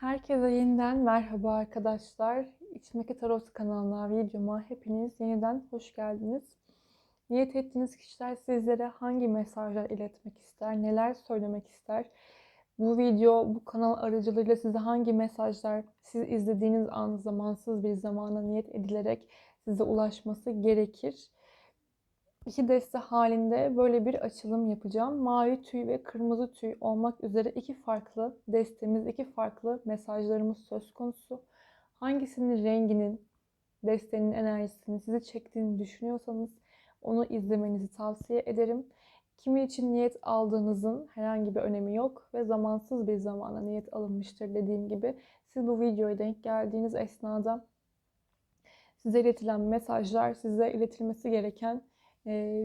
Herkese yeniden merhaba arkadaşlar. İçmeki Tarot kanalına videoma hepiniz yeniden hoş geldiniz. Niyet ettiğiniz kişiler sizlere hangi mesajlar iletmek ister, neler söylemek ister? Bu video, bu kanal aracılığıyla size hangi mesajlar siz izlediğiniz an zamansız bir zamana niyet edilerek size ulaşması gerekir? İki deste halinde böyle bir açılım yapacağım. Mavi tüy ve kırmızı tüy olmak üzere iki farklı destemiz, iki farklı mesajlarımız söz konusu. Hangisinin renginin, destenin enerjisini sizi çektiğini düşünüyorsanız onu izlemenizi tavsiye ederim. Kimin için niyet aldığınızın herhangi bir önemi yok ve zamansız bir zamana niyet alınmıştır dediğim gibi. Siz bu videoya denk geldiğiniz esnada size iletilen mesajlar, size iletilmesi gereken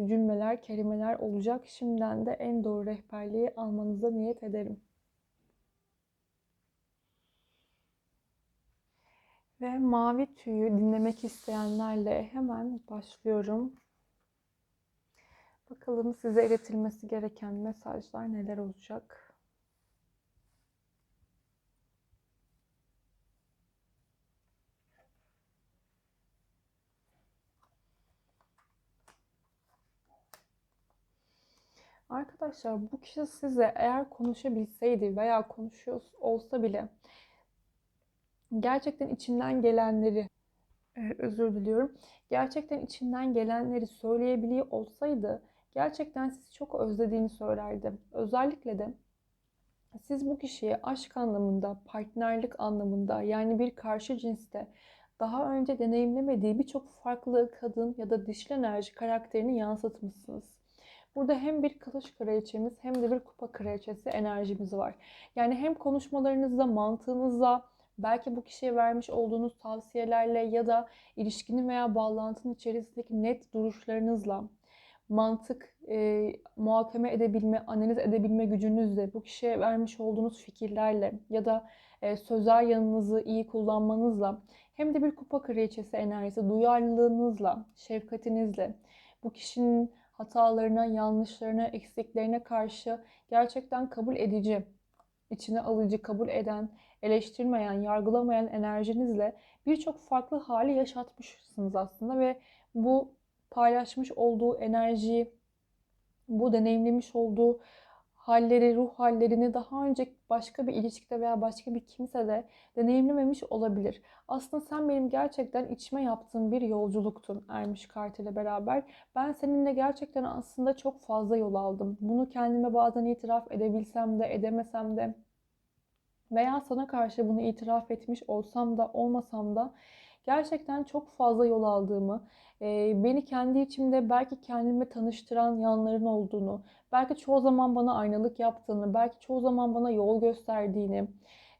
cümleler, kelimeler olacak. Şimdiden de en doğru rehberliği almanıza niyet ederim. Ve mavi tüyü dinlemek isteyenlerle hemen başlıyorum. Bakalım size iletilmesi gereken mesajlar neler olacak? Arkadaşlar bu kişi size eğer konuşabilseydi veya konuşuyor olsa bile gerçekten içinden gelenleri e, özür diliyorum. Gerçekten içinden gelenleri söyleyebiliyor olsaydı gerçekten sizi çok özlediğini söylerdi. Özellikle de siz bu kişiye aşk anlamında, partnerlik anlamında yani bir karşı cinste daha önce deneyimlemediği birçok farklı kadın ya da dişli enerji karakterini yansıtmışsınız. Burada hem bir kılıç kraliçemiz hem de bir kupa kraliçesi enerjimiz var. Yani hem konuşmalarınızda, mantığınızda, belki bu kişiye vermiş olduğunuz tavsiyelerle ya da ilişkinin veya bağlantının içerisindeki net duruşlarınızla mantık, e, muhakeme edebilme, analiz edebilme gücünüzle, bu kişiye vermiş olduğunuz fikirlerle ya da e, sözel yanınızı iyi kullanmanızla hem de bir kupa kraliçesi enerjisi, duyarlılığınızla, şefkatinizle bu kişinin hatalarına, yanlışlarına, eksiklerine karşı gerçekten kabul edici, içine alıcı, kabul eden, eleştirmeyen, yargılamayan enerjinizle birçok farklı hali yaşatmışsınız aslında ve bu paylaşmış olduğu enerjiyi, bu deneyimlemiş olduğu halleri, ruh hallerini daha önce başka bir ilişkide veya başka bir kimsede deneyimlememiş olabilir. Aslında sen benim gerçekten içime yaptığım bir yolculuktun Ermiş Kart ile beraber. Ben seninle gerçekten aslında çok fazla yol aldım. Bunu kendime bazen itiraf edebilsem de edemesem de veya sana karşı bunu itiraf etmiş olsam da olmasam da gerçekten çok fazla yol aldığımı, beni kendi içimde belki kendime tanıştıran yanların olduğunu, belki çoğu zaman bana aynalık yaptığını, belki çoğu zaman bana yol gösterdiğini,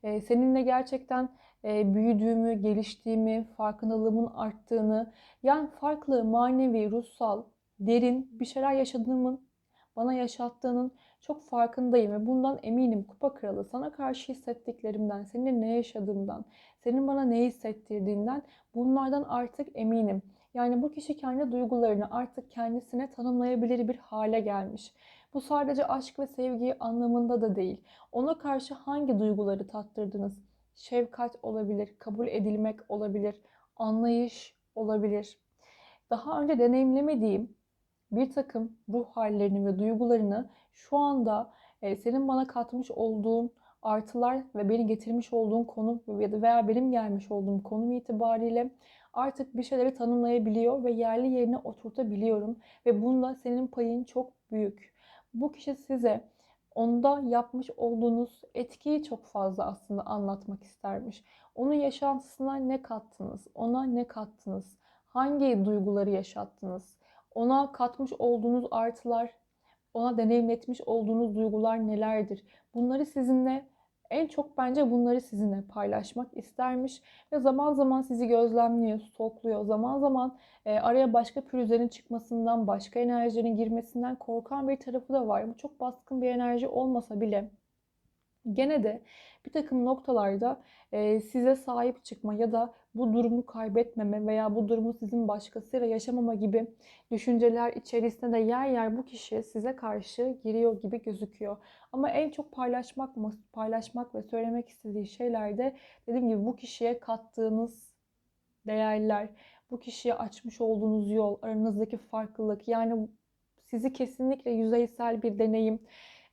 seninle gerçekten büyüdüğümü, geliştiğimi, farkındalığımın arttığını, yani farklı manevi, ruhsal, derin bir şeyler yaşadığımın bana yaşattığının çok farkındayım ve bundan eminim Kupa Kralı. Sana karşı hissettiklerimden, seninle ne yaşadığımdan, senin bana ne hissettirdiğinden bunlardan artık eminim. Yani bu kişi kendi duygularını artık kendisine tanımlayabilir bir hale gelmiş. Bu sadece aşk ve sevgi anlamında da değil. Ona karşı hangi duyguları tattırdınız? Şefkat olabilir, kabul edilmek olabilir, anlayış olabilir. Daha önce deneyimlemediğim bir takım ruh hallerini ve duygularını şu anda e, senin bana katmış olduğun artılar ve beni getirmiş olduğun konu veya benim gelmiş olduğum konum itibariyle artık bir şeyleri tanımlayabiliyor ve yerli yerine oturtabiliyorum ve bunda senin payın çok büyük. Bu kişi size onda yapmış olduğunuz etkiyi çok fazla aslında anlatmak istermiş. Onun yaşantısına ne kattınız? Ona ne kattınız? Hangi duyguları yaşattınız? Ona katmış olduğunuz artılar, ona deneyimletmiş olduğunuz duygular nelerdir? Bunları sizinle en çok bence bunları sizinle paylaşmak istermiş ve zaman zaman sizi gözlemliyor, stokluyor. Zaman zaman e, araya başka pürüzlerin çıkmasından, başka enerjilerin girmesinden korkan bir tarafı da var. Bu çok baskın bir enerji olmasa bile Gene de bir takım noktalarda e, size sahip çıkma ya da bu durumu kaybetmeme veya bu durumu sizin başkasıyla yaşamama gibi düşünceler içerisinde de yer yer bu kişi size karşı giriyor gibi gözüküyor. Ama en çok paylaşmak paylaşmak ve söylemek istediği şeylerde dediğim gibi bu kişiye kattığınız değerler, bu kişiye açmış olduğunuz yol, aranızdaki farklılık yani sizi kesinlikle yüzeysel bir deneyim,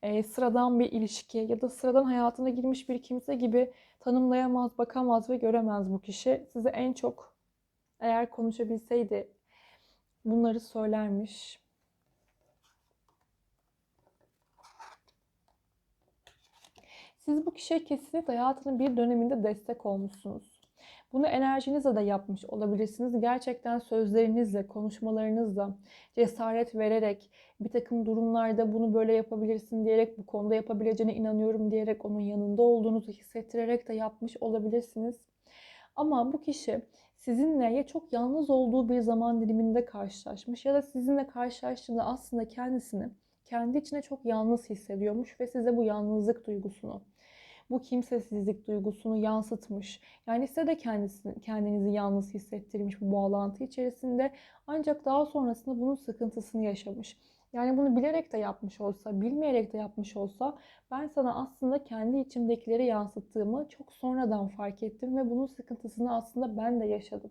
e, sıradan bir ilişki ya da sıradan hayatına girmiş bir kimse gibi tanımlayamaz, bakamaz ve göremez bu kişi. Size en çok eğer konuşabilseydi bunları söylermiş. Siz bu kişiye kesinlikle hayatının bir döneminde destek olmuşsunuz. Bunu enerjinizle de yapmış olabilirsiniz. Gerçekten sözlerinizle, konuşmalarınızla cesaret vererek bir takım durumlarda bunu böyle yapabilirsin diyerek, bu konuda yapabileceğine inanıyorum diyerek onun yanında olduğunuzu hissettirerek de yapmış olabilirsiniz. Ama bu kişi sizinle ya çok yalnız olduğu bir zaman diliminde karşılaşmış ya da sizinle karşılaştığında aslında kendisini kendi içine çok yalnız hissediyormuş ve size bu yalnızlık duygusunu bu kimsesizlik duygusunu yansıtmış. Yani size de kendisini, kendinizi yalnız hissettirmiş bu bağlantı içerisinde. Ancak daha sonrasında bunun sıkıntısını yaşamış. Yani bunu bilerek de yapmış olsa, bilmeyerek de yapmış olsa ben sana aslında kendi içimdekileri yansıttığımı çok sonradan fark ettim ve bunun sıkıntısını aslında ben de yaşadım.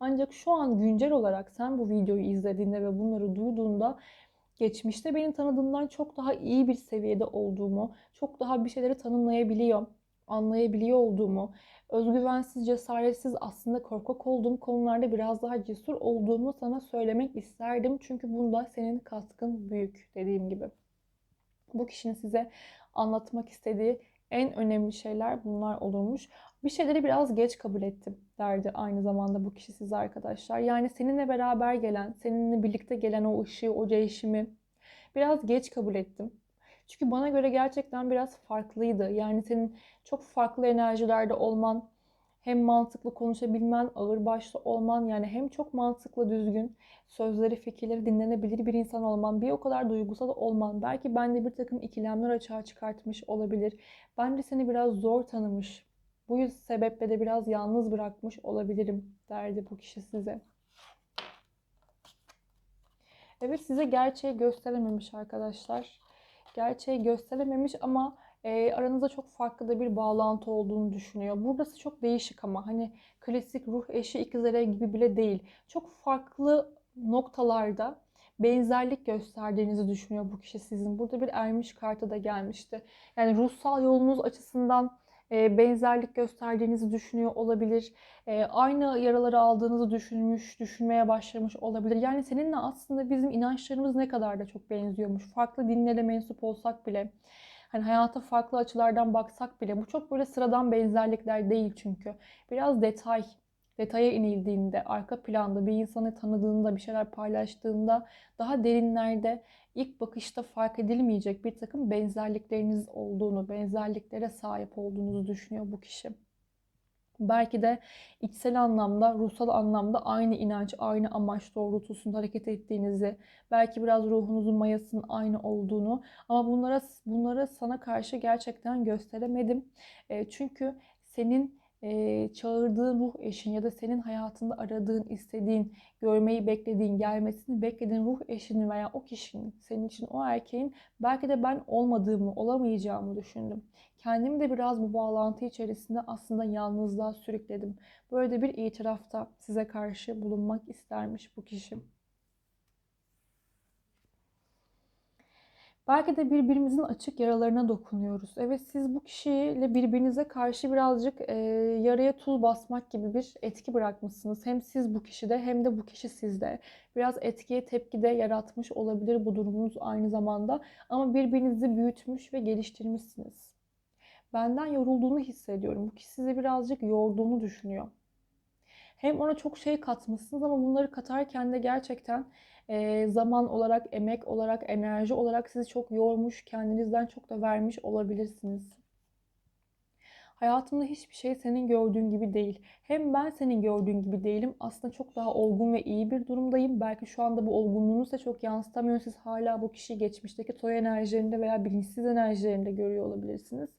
Ancak şu an güncel olarak sen bu videoyu izlediğinde ve bunları duyduğunda geçmişte beni tanıdığımdan çok daha iyi bir seviyede olduğumu, çok daha bir şeyleri tanımlayabiliyor, anlayabiliyor olduğumu, özgüvensiz, cesaretsiz, aslında korkak olduğum konularda biraz daha cesur olduğumu sana söylemek isterdim. Çünkü bunda senin katkın büyük dediğim gibi. Bu kişinin size anlatmak istediği en önemli şeyler bunlar olurmuş. Bir şeyleri biraz geç kabul ettim derdi aynı zamanda bu kişi size arkadaşlar. Yani seninle beraber gelen, seninle birlikte gelen o ışığı, o değişimi biraz geç kabul ettim. Çünkü bana göre gerçekten biraz farklıydı. Yani senin çok farklı enerjilerde olman, hem mantıklı konuşabilmen, ağır başlı olman yani hem çok mantıklı, düzgün, sözleri, fikirleri dinlenebilir bir insan olman, bir o kadar duygusal olman, belki bende bir takım ikilemler açığa çıkartmış olabilir. Ben de seni biraz zor tanımış, bu sebeple de biraz yalnız bırakmış olabilirim derdi bu kişi size. Evet size gerçeği gösterememiş arkadaşlar. Gerçeği gösterememiş ama e, aranızda çok farklı da bir bağlantı olduğunu düşünüyor. Burası çok değişik ama hani klasik ruh eşi ikizlere gibi bile değil. Çok farklı noktalarda benzerlik gösterdiğinizi düşünüyor bu kişi sizin. Burada bir ermiş kartı da gelmişti. Yani ruhsal yolunuz açısından benzerlik gösterdiğinizi düşünüyor olabilir. Aynı yaraları aldığınızı düşünmüş, düşünmeye başlamış olabilir. Yani seninle aslında bizim inançlarımız ne kadar da çok benziyormuş. Farklı dinlere mensup olsak bile, hani hayata farklı açılardan baksak bile bu çok böyle sıradan benzerlikler değil çünkü. Biraz detay, detaya inildiğinde, arka planda bir insanı tanıdığında, bir şeyler paylaştığında daha derinlerde ilk bakışta fark edilmeyecek bir takım benzerlikleriniz olduğunu, benzerliklere sahip olduğunuzu düşünüyor bu kişi. Belki de içsel anlamda, ruhsal anlamda aynı inanç, aynı amaç doğrultusunda hareket ettiğinizi, belki biraz ruhunuzun mayasının aynı olduğunu ama bunlara bunlara sana karşı gerçekten gösteremedim. E, çünkü senin e, çağırdığın ruh eşin ya da senin hayatında aradığın, istediğin, görmeyi beklediğin, gelmesini beklediğin ruh eşinin veya o kişinin, senin için o erkeğin belki de ben olmadığımı, olamayacağımı düşündüm. Kendimi de biraz bu bağlantı içerisinde aslında yalnızlığa sürükledim. Böyle de bir itirafta size karşı bulunmak istermiş bu kişi. Belki de birbirimizin açık yaralarına dokunuyoruz. Evet siz bu kişiyle birbirinize karşı birazcık e, yaraya tuz basmak gibi bir etki bırakmışsınız. Hem siz bu kişide hem de bu kişi sizde. Biraz etkiye tepki de yaratmış olabilir bu durumunuz aynı zamanda. Ama birbirinizi büyütmüş ve geliştirmişsiniz. Benden yorulduğunu hissediyorum. Bu kişi sizi birazcık yorduğunu düşünüyor. Hem ona çok şey katmışsınız ama bunları katarken de gerçekten e, zaman olarak, emek olarak, enerji olarak sizi çok yormuş, kendinizden çok da vermiş olabilirsiniz. Hayatımda hiçbir şey senin gördüğün gibi değil. Hem ben senin gördüğün gibi değilim. Aslında çok daha olgun ve iyi bir durumdayım. Belki şu anda bu olgunluğunuzu da çok yansıtamıyor. Siz hala bu kişiyi geçmişteki toy enerjilerinde veya bilinçsiz enerjilerinde görüyor olabilirsiniz.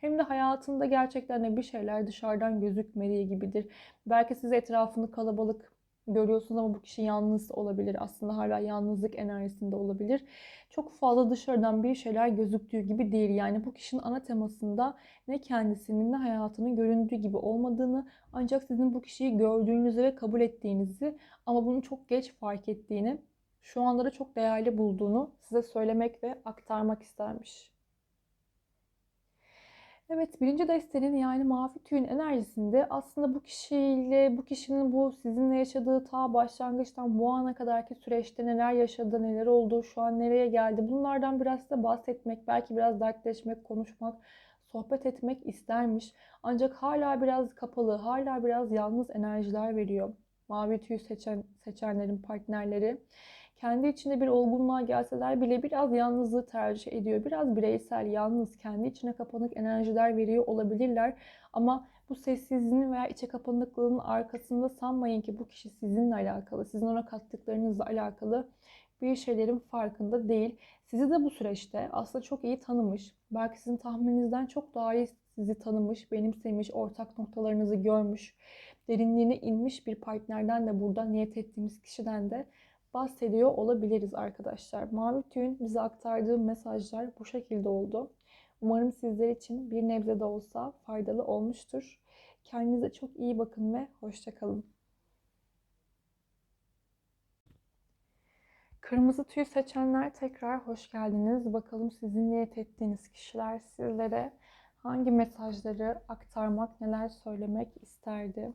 hem de hayatında gerçekten de bir şeyler dışarıdan gözükmediği gibidir. Belki siz etrafını kalabalık görüyorsunuz ama bu kişi yalnız olabilir. Aslında hala yalnızlık enerjisinde olabilir. Çok fazla dışarıdan bir şeyler gözüktüğü gibi değil. Yani bu kişinin ana temasında ne kendisinin ne hayatının göründüğü gibi olmadığını ancak sizin bu kişiyi gördüğünüzü ve kabul ettiğinizi ama bunu çok geç fark ettiğini, şu anları çok değerli bulduğunu size söylemek ve aktarmak istermiş. Evet, birinci destenin yani mavi tüyün enerjisinde aslında bu kişiyle, bu kişinin bu sizinle yaşadığı ta başlangıçtan bu ana kadarki süreçte neler yaşadı, neler oldu, şu an nereye geldi bunlardan biraz da bahsetmek, belki biraz dertleşmek, konuşmak, sohbet etmek istermiş. Ancak hala biraz kapalı, hala biraz yalnız enerjiler veriyor. Mavi tüyü seçen, seçenlerin partnerleri kendi içinde bir olgunluğa gelseler bile biraz yalnızlığı tercih ediyor. Biraz bireysel, yalnız, kendi içine kapanık enerjiler veriyor olabilirler. Ama bu sessizliğin veya içe kapanıklığının arkasında sanmayın ki bu kişi sizinle alakalı, sizin ona kattıklarınızla alakalı bir şeylerin farkında değil. Sizi de bu süreçte aslında çok iyi tanımış, belki sizin tahmininizden çok daha iyi sizi tanımış, benimsemiş, ortak noktalarınızı görmüş, derinliğine inmiş bir partnerden de burada niyet ettiğimiz kişiden de bahsediyor olabiliriz arkadaşlar. Mavi Tüy'ün bize aktardığı mesajlar bu şekilde oldu. Umarım sizler için bir nebze de olsa faydalı olmuştur. Kendinize çok iyi bakın ve hoşçakalın. Kırmızı tüy seçenler tekrar hoş geldiniz. Bakalım sizin niyet ettiğiniz kişiler sizlere hangi mesajları aktarmak, neler söylemek isterdi?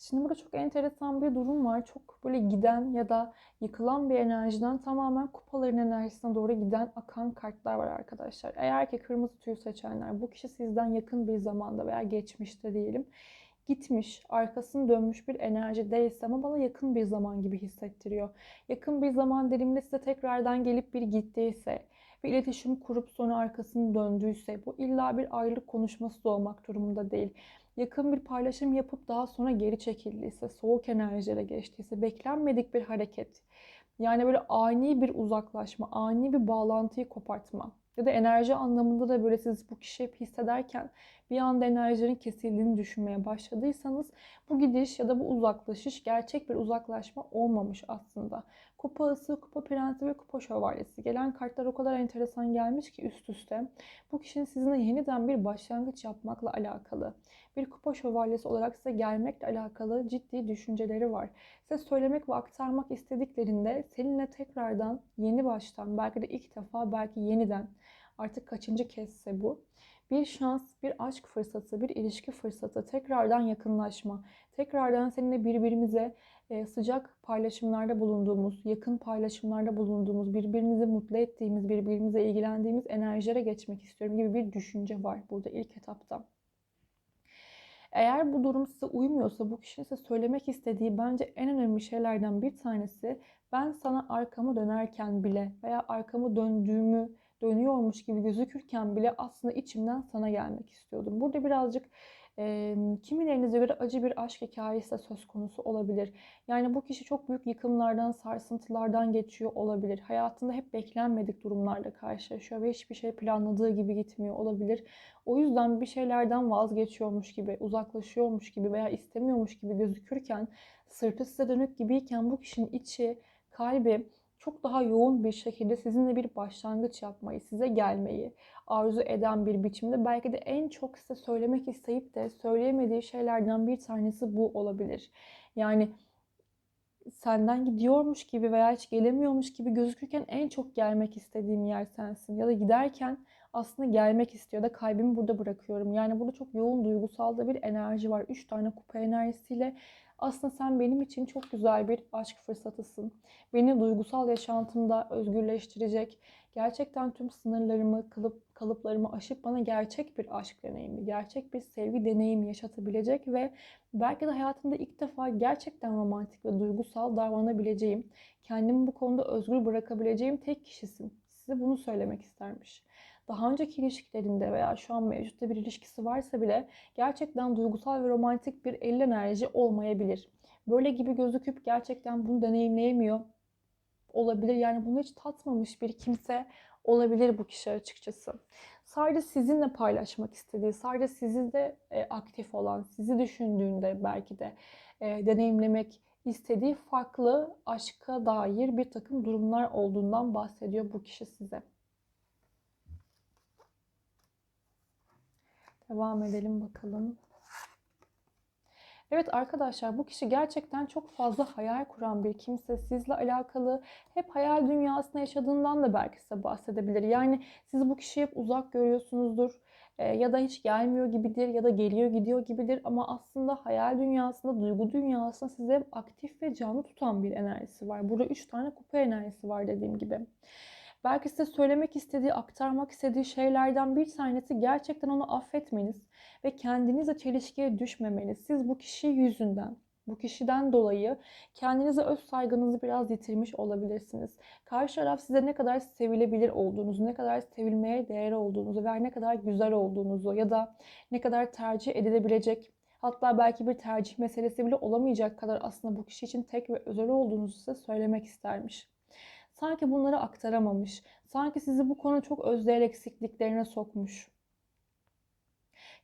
Şimdi burada çok enteresan bir durum var. Çok böyle giden ya da yıkılan bir enerjiden tamamen kupaların enerjisine doğru giden akan kartlar var arkadaşlar. Eğer ki kırmızı tüy seçenler bu kişi sizden yakın bir zamanda veya geçmişte diyelim gitmiş, arkasını dönmüş bir enerji değilse ama bana yakın bir zaman gibi hissettiriyor. Yakın bir zaman diliminde size tekrardan gelip bir gittiyse, bir iletişim kurup sonra arkasını döndüyse bu illa bir ayrılık konuşması da olmak durumunda değil yakın bir paylaşım yapıp daha sonra geri çekildiyse, soğuk enerjilere geçtiyse, beklenmedik bir hareket, yani böyle ani bir uzaklaşma, ani bir bağlantıyı kopartma ya da enerji anlamında da böyle siz bu kişiyi hissederken bir anda enerjilerin kesildiğini düşünmeye başladıysanız bu gidiş ya da bu uzaklaşış gerçek bir uzaklaşma olmamış aslında. Kupa ısı, kupa prensi ve kupa şövalyesi. Gelen kartlar o kadar enteresan gelmiş ki üst üste. Bu kişinin sizinle yeniden bir başlangıç yapmakla alakalı. Bir kupa şövalyesi olarak size gelmekle alakalı ciddi düşünceleri var. Size söylemek ve aktarmak istediklerinde seninle tekrardan yeni baştan belki de ilk defa belki yeniden artık kaçıncı kezdse bu bir şans, bir aşk fırsatı, bir ilişki fırsatı, tekrardan yakınlaşma, tekrardan seninle birbirimize e, sıcak paylaşımlarda bulunduğumuz, yakın paylaşımlarda bulunduğumuz, birbirimizi mutlu ettiğimiz, birbirimize ilgilendiğimiz enerjilere geçmek istiyorum gibi bir düşünce var burada ilk etapta. Eğer bu durum size uymuyorsa bu kişinin size söylemek istediği bence en önemli şeylerden bir tanesi ben sana arkamı dönerken bile veya arkamı döndüğümü dönüyormuş gibi gözükürken bile aslında içimden sana gelmek istiyordum. Burada birazcık e, kimilerinize göre acı bir aşk hikayesi de söz konusu olabilir. Yani bu kişi çok büyük yıkımlardan, sarsıntılardan geçiyor olabilir. Hayatında hep beklenmedik durumlarla karşılaşıyor ve hiçbir şey planladığı gibi gitmiyor olabilir. O yüzden bir şeylerden vazgeçiyormuş gibi, uzaklaşıyormuş gibi veya istemiyormuş gibi gözükürken, sırtı size dönük gibiyken bu kişinin içi, kalbi çok daha yoğun bir şekilde sizinle bir başlangıç yapmayı, size gelmeyi arzu eden bir biçimde belki de en çok size söylemek isteyip de söyleyemediği şeylerden bir tanesi bu olabilir. Yani senden gidiyormuş gibi veya hiç gelemiyormuş gibi gözükürken en çok gelmek istediğim yer sensin. Ya da giderken aslında gelmek istiyor da kalbimi burada bırakıyorum. Yani burada çok yoğun duygusal da bir enerji var. Üç tane kupa enerjisiyle aslında sen benim için çok güzel bir aşk fırsatısın. Beni duygusal yaşantımda özgürleştirecek, gerçekten tüm sınırlarımı, kalıp, kalıplarımı aşıp bana gerçek bir aşk deneyimi, gerçek bir sevgi deneyimi yaşatabilecek ve belki de hayatımda ilk defa gerçekten romantik ve duygusal davranabileceğim, kendimi bu konuda özgür bırakabileceğim tek kişisin. Size bunu söylemek istermiş daha önceki ilişkilerinde veya şu an mevcutta bir ilişkisi varsa bile gerçekten duygusal ve romantik bir el enerji olmayabilir. Böyle gibi gözüküp gerçekten bunu deneyimleyemiyor olabilir. Yani bunu hiç tatmamış bir kimse olabilir bu kişi açıkçası. Sadece sizinle paylaşmak istediği, sadece sizde e, aktif olan, sizi düşündüğünde belki de e, deneyimlemek istediği farklı aşka dair bir takım durumlar olduğundan bahsediyor bu kişi size. Devam edelim bakalım. Evet arkadaşlar bu kişi gerçekten çok fazla hayal kuran bir kimse. Sizle alakalı hep hayal dünyasında yaşadığından da belki size bahsedebilir. Yani siz bu kişiyi hep uzak görüyorsunuzdur e, ya da hiç gelmiyor gibidir ya da geliyor gidiyor gibidir ama aslında hayal dünyasında, duygu dünyasında size aktif ve canlı tutan bir enerjisi var. Burada 3 tane kupa enerjisi var dediğim gibi. Belki size söylemek istediği, aktarmak istediği şeylerden bir tanesi gerçekten onu affetmeniz ve kendinizle çelişkiye düşmemeniz. Siz bu kişi yüzünden, bu kişiden dolayı kendinize öz saygınızı biraz yitirmiş olabilirsiniz. Karşı taraf size ne kadar sevilebilir olduğunuzu, ne kadar sevilmeye değer olduğunuzu ve ne kadar güzel olduğunuzu ya da ne kadar tercih edilebilecek hatta belki bir tercih meselesi bile olamayacak kadar aslında bu kişi için tek ve özel olduğunuzu size söylemek istermiş. Sanki bunları aktaramamış. Sanki sizi bu konu çok özdeğer eksikliklerine sokmuş.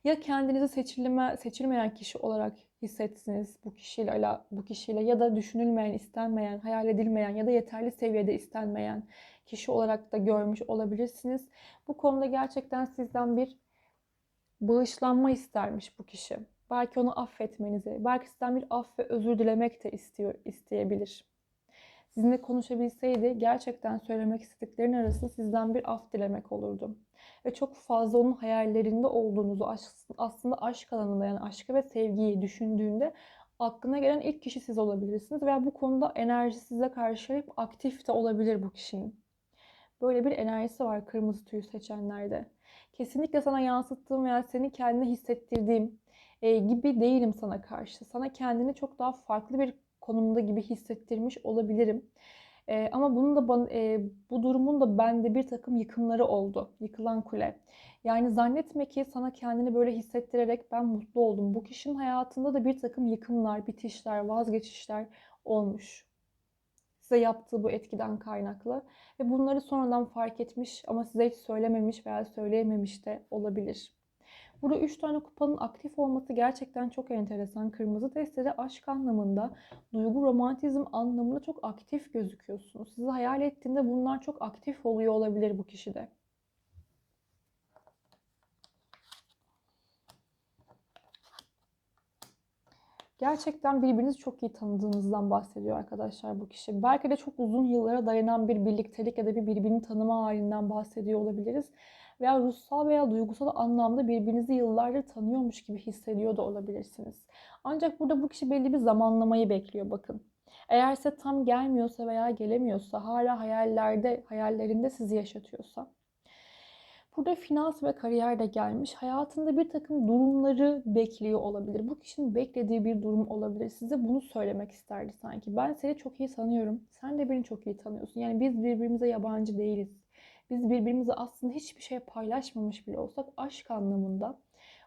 Ya kendinizi seçilme, seçilmeyen kişi olarak hissetsiniz bu kişiyle bu kişiyle ya da düşünülmeyen, istenmeyen, hayal edilmeyen ya da yeterli seviyede istenmeyen kişi olarak da görmüş olabilirsiniz. Bu konuda gerçekten sizden bir bağışlanma istermiş bu kişi. Belki onu affetmenizi, belki sizden bir af ve özür dilemek de istiyor, isteyebilir sizinle konuşabilseydi gerçekten söylemek istediklerin arasında sizden bir af dilemek olurdu. Ve çok fazla onun hayallerinde olduğunuzu, aslında aşk alanında yani aşkı ve sevgiyi düşündüğünde aklına gelen ilk kişi siz olabilirsiniz. Veya bu konuda enerji size karşı hep aktif de olabilir bu kişinin. Böyle bir enerjisi var kırmızı tüyü seçenlerde. Kesinlikle sana yansıttığım veya seni kendine hissettirdiğim e, gibi değilim sana karşı. Sana kendini çok daha farklı bir konumda gibi hissettirmiş olabilirim. E, ama bunun da bana, e, bu durumun da bende bir takım yıkımları oldu. Yıkılan kule. Yani zannetme ki sana kendini böyle hissettirerek ben mutlu oldum. Bu kişinin hayatında da bir takım yıkımlar, bitişler, vazgeçişler olmuş. Size yaptığı bu etkiden kaynaklı. Ve bunları sonradan fark etmiş ama size hiç söylememiş veya söyleyememiş de olabilir. Burada 3 tane kupanın aktif olması gerçekten çok enteresan. Kırmızı destede aşk anlamında, duygu romantizm anlamında çok aktif gözüküyorsunuz. Sizi hayal ettiğinde bunlar çok aktif oluyor olabilir bu kişide. Gerçekten birbirinizi çok iyi tanıdığınızdan bahsediyor arkadaşlar bu kişi. Belki de çok uzun yıllara dayanan bir birliktelik ya da bir birbirini tanıma halinden bahsediyor olabiliriz veya ruhsal veya duygusal anlamda birbirinizi yıllardır tanıyormuş gibi hissediyor da olabilirsiniz. Ancak burada bu kişi belli bir zamanlamayı bekliyor bakın. Eğer size tam gelmiyorsa veya gelemiyorsa, hala hayallerde, hayallerinde sizi yaşatıyorsa Burada finans ve kariyer de gelmiş. Hayatında bir takım durumları bekliyor olabilir. Bu kişinin beklediği bir durum olabilir. Size bunu söylemek isterdi sanki. Ben seni çok iyi tanıyorum. Sen de beni çok iyi tanıyorsun. Yani biz birbirimize yabancı değiliz biz birbirimize aslında hiçbir şey paylaşmamış bile olsak aşk anlamında,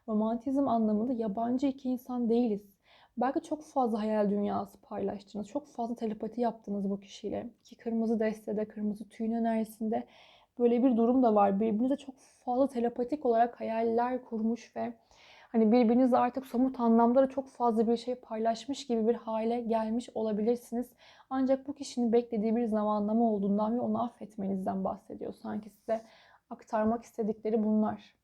romantizm anlamında yabancı iki insan değiliz. Belki çok fazla hayal dünyası paylaştınız. Çok fazla telepati yaptınız bu kişiyle. Ki kırmızı destede, kırmızı tüyün enerjisinde böyle bir durum da var. Birbirinize çok fazla telepatik olarak hayaller kurmuş ve hani birbirinizle artık somut anlamda da çok fazla bir şey paylaşmış gibi bir hale gelmiş olabilirsiniz. Ancak bu kişinin beklediği bir zamanlama olduğundan ve onu affetmenizden bahsediyor. Sanki size aktarmak istedikleri bunlar.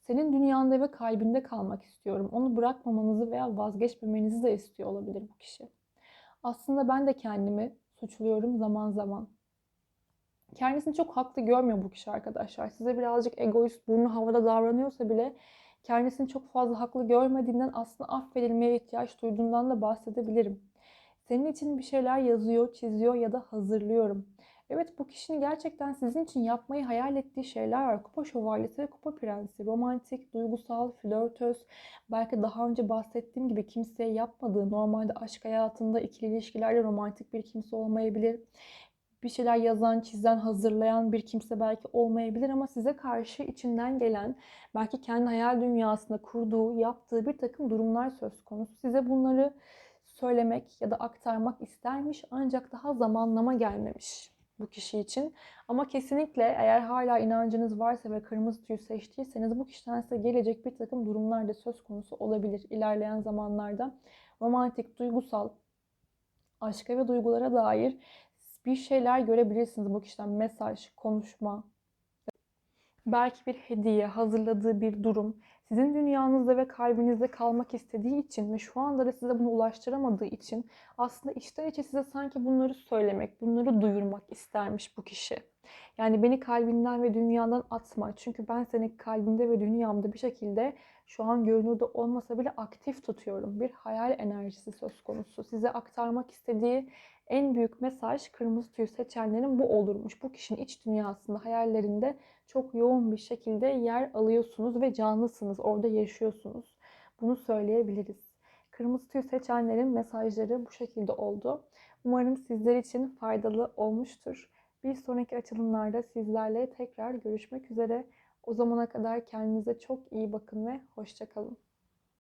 Senin dünyanda ve kalbinde kalmak istiyorum. Onu bırakmamanızı veya vazgeçmemenizi de istiyor olabilir bu kişi. Aslında ben de kendimi suçluyorum zaman zaman. Kendisini çok haklı görmüyor bu kişi arkadaşlar. Size birazcık egoist, burnu havada davranıyorsa bile kendisini çok fazla haklı görmediğinden aslında affedilmeye ihtiyaç duyduğundan da bahsedebilirim. Senin için bir şeyler yazıyor, çiziyor ya da hazırlıyorum. Evet bu kişinin gerçekten sizin için yapmayı hayal ettiği şeyler var. Kupa şövalyesi ve kupa prensi. Romantik, duygusal, flörtöz. Belki daha önce bahsettiğim gibi kimseye yapmadığı, normalde aşk hayatında ikili ilişkilerde romantik bir kimse olmayabilir bir şeyler yazan, çizen, hazırlayan bir kimse belki olmayabilir ama size karşı içinden gelen, belki kendi hayal dünyasında kurduğu, yaptığı bir takım durumlar söz konusu. Size bunları söylemek ya da aktarmak istermiş ancak daha zamanlama gelmemiş bu kişi için. Ama kesinlikle eğer hala inancınız varsa ve kırmızı tüyü seçtiyseniz bu kişiden size gelecek bir takım durumlar da söz konusu olabilir ilerleyen zamanlarda. Romantik, duygusal, aşka ve duygulara dair bir şeyler görebilirsiniz bu kişiden. Mesaj, konuşma, belki bir hediye, hazırladığı bir durum, sizin dünyanızda ve kalbinizde kalmak istediği için ve şu anda da size bunu ulaştıramadığı için aslında içten içe size sanki bunları söylemek, bunları duyurmak istermiş bu kişi. Yani beni kalbinden ve dünyadan atma. Çünkü ben seni kalbimde ve dünyamda bir şekilde şu an görünürde olmasa bile aktif tutuyorum. Bir hayal enerjisi söz konusu. Size aktarmak istediği en büyük mesaj kırmızı tüy seçenlerin bu olurmuş. Bu kişinin iç dünyasında, hayallerinde çok yoğun bir şekilde yer alıyorsunuz ve canlısınız. Orada yaşıyorsunuz. Bunu söyleyebiliriz. Kırmızı tüy seçenlerin mesajları bu şekilde oldu. Umarım sizler için faydalı olmuştur. Bir sonraki açılımlarda sizlerle tekrar görüşmek üzere. O zamana kadar kendinize çok iyi bakın ve hoşçakalın.